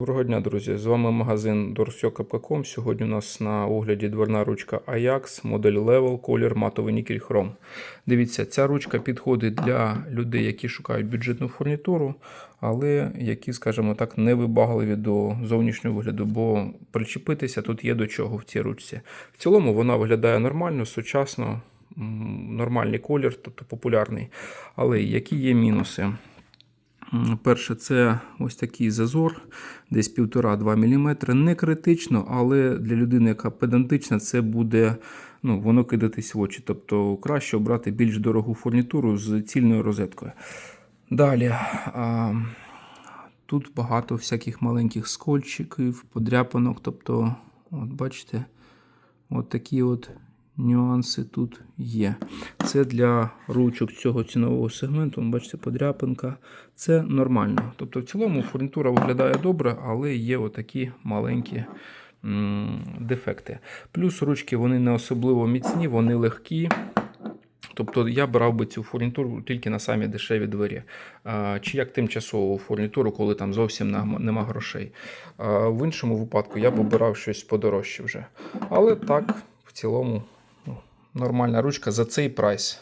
Доброго дня, друзі! З вами магазин dorsio.com. Сьогодні у нас на огляді дверна ручка Ajax, модель Level, колір матовий нікель хром. Дивіться, ця ручка підходить для людей, які шукають бюджетну фурнітуру, але які, скажімо так, не вибагливі до зовнішнього вигляду, бо причепитися тут є до чого в цій ручці. В цілому вона виглядає нормально, сучасно, нормальний колір, тобто популярний. Але які є мінуси? Перше, це ось такий зазор, десь 1,5-2 мм. Не критично, але для людини, яка педантична, це буде ну, воно кидатись в очі. Тобто краще обрати більш дорогу фурнітуру з цільною розеткою. Далі. А, тут багато всяких маленьких скольчиків, подряпанок. Тобто, от бачите, от такі от нюанси тут є. Це для ручок цього цінового сегменту. Бачите, подряпинка. Це нормально. Тобто, в цілому фурнітура виглядає добре, але є отакі маленькі дефекти. Плюс ручки вони не особливо міцні, вони легкі. Тобто я брав би цю фурнітуру тільки на самі дешеві двері. Чи як тимчасову фурнітуру, коли там зовсім нема- грошей. В іншому випадку я б обирав щось подорожче вже. Але так, в цілому, нормальна ручка за цей прайс.